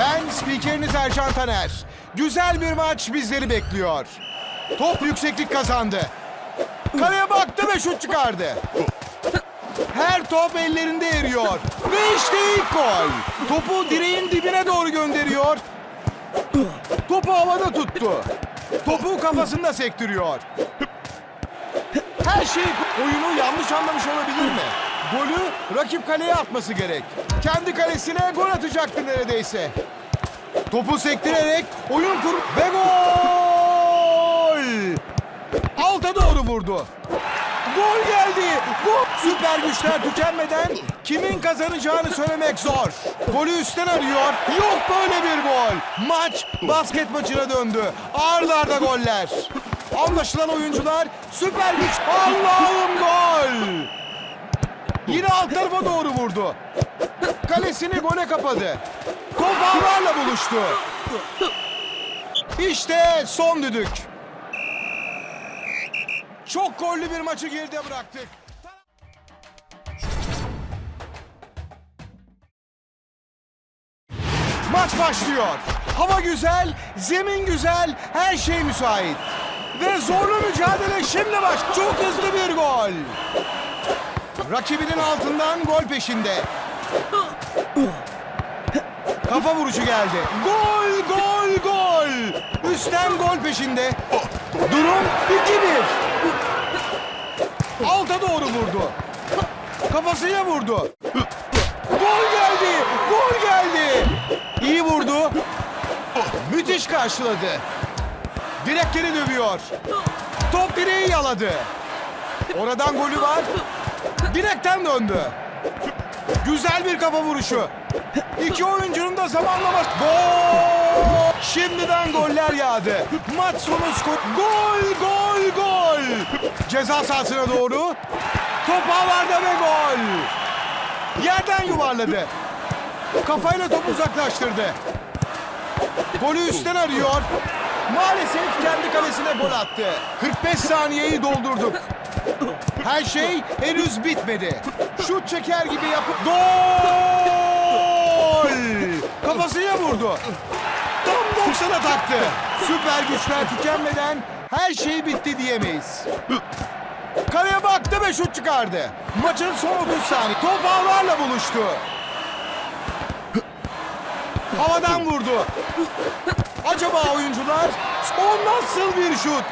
Ben spikeriniz Ercan Taner. Güzel bir maç bizleri bekliyor. Top yükseklik kazandı. Kaleye baktı ve şut çıkardı. Her top ellerinde eriyor. Ve işte ilk gol. Topu direğin dibine doğru gönderiyor. Topu havada tuttu. Topu kafasında sektiriyor. Her şey oyunu yanlış anlamış olabilir mi? Golü rakip kaleye atması gerek. Kendi kalesine gol atacaktı neredeyse. Topu sektirerek oyun kur ve gol! Alta doğru vurdu. Gol geldi. Gol. Süper güçler tükenmeden kimin kazanacağını söylemek zor. Golü üstten arıyor. Yok böyle bir gol. Maç basket maçına döndü. Ağırlarda goller. Anlaşılan oyuncular süper güç. Allah'ım gol. Yine alt tarafa doğru vurdu. Kalesini gole kapadı. Top ağlarla buluştu. İşte son düdük. Çok gollü bir maçı geride bıraktık. Maç başlıyor. Hava güzel, zemin güzel, her şey müsait. Ve zorlu mücadele şimdi baş. Çok hızlı bir gol. Rakibinin altından gol peşinde. Kafa vuruşu geldi. Gol, gol, gol. Üstten gol peşinde. Durum 2-1. Alta doğru vurdu. Kafasıyla vurdu. Gol geldi. Gol geldi. İyi vurdu. Müthiş karşıladı. Direkleri dövüyor. Top direği yaladı. Oradan golü var. Direkten döndü. Güzel bir kafa vuruşu. İki oyuncunun da zamanlaması. Gol! Şimdiden goller yağdı. Maç sonu skor. Gol, gol, gol. Ceza sahasına doğru. Top havada ve gol. Yerden yuvarladı. Kafayla topu uzaklaştırdı. Golü üstten arıyor. Maalesef kendi kalesine gol attı. 45 saniyeyi doldurduk. Her şey henüz bitmedi. Şut çeker gibi yapıp gol! Kafasıyla vurdu. Tam 90'a taktı. Süper güçler tükenmeden her şey bitti diyemeyiz. Kaleye baktı ve şut çıkardı. Maçın son 30 saniye. Top ağlarla buluştu. Havadan vurdu. Acaba oyuncular o nasıl bir şut?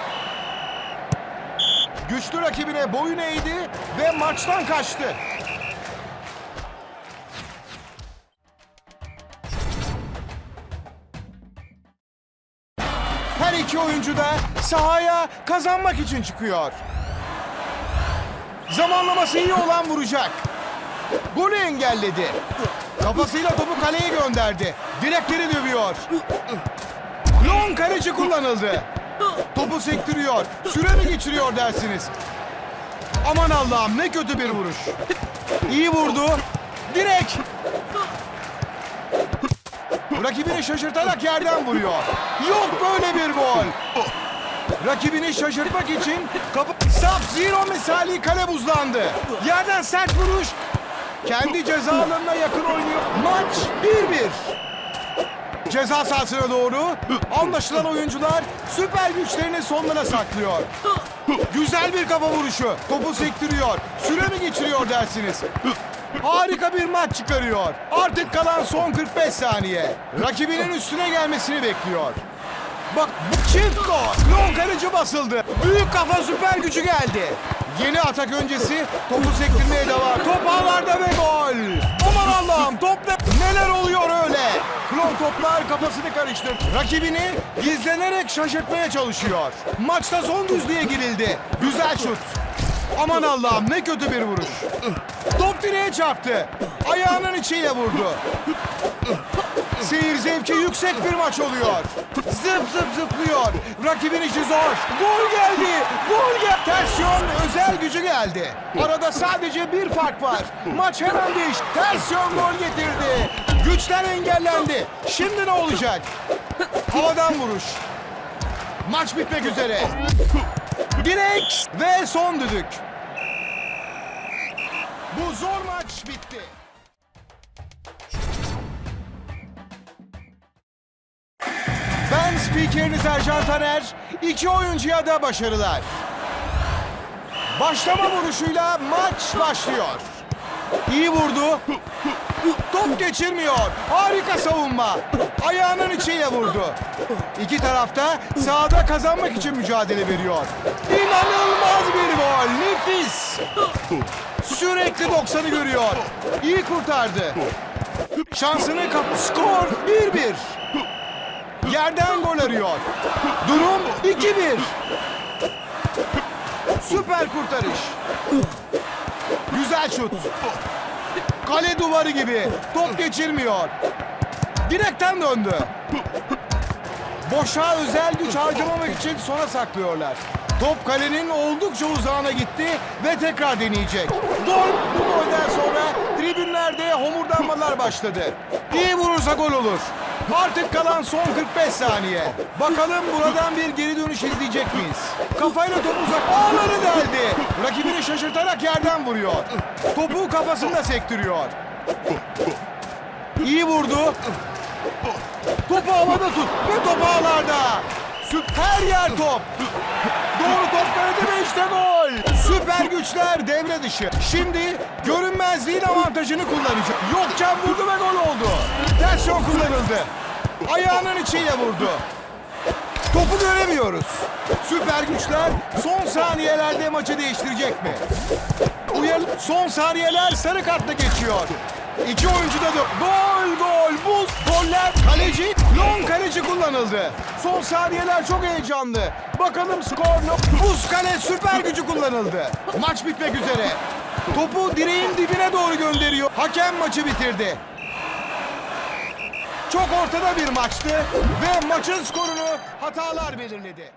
Güçlü rakibine boyun eğdi ve maçtan kaçtı. Her iki oyuncu da sahaya kazanmak için çıkıyor. Zamanlaması iyi olan vuracak. Golü engelledi. Kafasıyla topu kaleye gönderdi. Direkleri dövüyor. Long kaleci kullanıldı. Topu sektiriyor. Süre mi geçiriyor dersiniz? Aman Allah'ım ne kötü bir vuruş. İyi vurdu. Direk. Rakibini şaşırtarak yerden vuruyor. Yok böyle bir gol. Rakibini şaşırtmak için kapı Sub-Zero misali kale buzlandı. Yerden sert vuruş. Kendi ceza alanına yakın oynuyor. Maç 1-1. Ceza sahasına doğru anlaşılan oyuncular süper güçlerini sonlara saklıyor. Güzel bir kafa vuruşu. Topu sektiriyor. Süre mi geçiriyor dersiniz? Harika bir maç çıkarıyor. Artık kalan son 45 saniye. Rakibinin üstüne gelmesini bekliyor. Bak bu çift gol. Long kaleci basıldı. Büyük kafa süper gücü geldi. Yeni atak öncesi topu sektirmeye toplar kafasını karıştırdı. Rakibini gizlenerek şaşırtmaya çalışıyor. Maçta son düzlüğe girildi. Güzel şut. Aman Allah'ım ne kötü bir vuruş. Top direğe çarptı. Ayağının içiyle vurdu. Seyir zevki yüksek bir maç oluyor. Zıp zıp zıplıyor. Rakibin işi zor. Gol geldi. Gol geldi. Ters yön özel gücü geldi. Arada sadece bir fark var. Maç hemen değişti. Ters yön gol getirdi. Güçler engellendi. Şimdi ne olacak? Havadan vuruş. Maç bitmek üzere. Direk ve son düdük. Bu zor maç bitti. Spikerini Sercan Taner, iki oyuncuya da başarılar. Başlama vuruşuyla maç başlıyor. İyi vurdu. Top geçirmiyor. Harika savunma. Ayağının içiyle vurdu. İki tarafta sahada kazanmak için mücadele veriyor. İnanılmaz bir gol. Nefis. Sürekli 90'ı görüyor. İyi kurtardı. Şansını kap... Skor 1-1. Yerden gol arıyor. Durum 2-1. Süper kurtarış. Güzel şut. Kale duvarı gibi. Top geçirmiyor. Direkten döndü. Boşa özel güç harcamamak için sona saklıyorlar. Top kalenin oldukça uzağına gitti ve tekrar deneyecek. Gol! Bu golden sonra tribünlerde homurdanmalar başladı. İyi vurursa gol olur. Artık kalan son 45 saniye. Bakalım buradan bir geri dönüş izleyecek miyiz? Kafayla top uzak ağları deldi. Rakibini şaşırtarak yerden vuruyor. Topu kafasında sektiriyor. İyi vurdu. Topu havada tut ve top ağlarda. Süp her yer top. Doğru top kalede ve işte gol. Süper güçler devre dışı. Şimdi görünmezliğin avantajını kullanacak. Yokken vurdu ve gol oldu. Ters kullanıldı. Ayağının içiyle vurdu. Topu göremiyoruz. Süper güçler son saniyelerde maçı değiştirecek mi? Uyar son saniyeler sarı kartla geçiyor. İki oyuncu da gol gol buz goller kaleci long kaleci kullanıldı. Son saniyeler çok heyecanlı. Bakalım skor ne? Buz kale süper gücü kullanıldı. Maç bitmek üzere. Topu direğin dibine doğru gönderiyor. Hakem maçı bitirdi. Çok ortada bir maçtı ve maçın skorunu hatalar belirledi.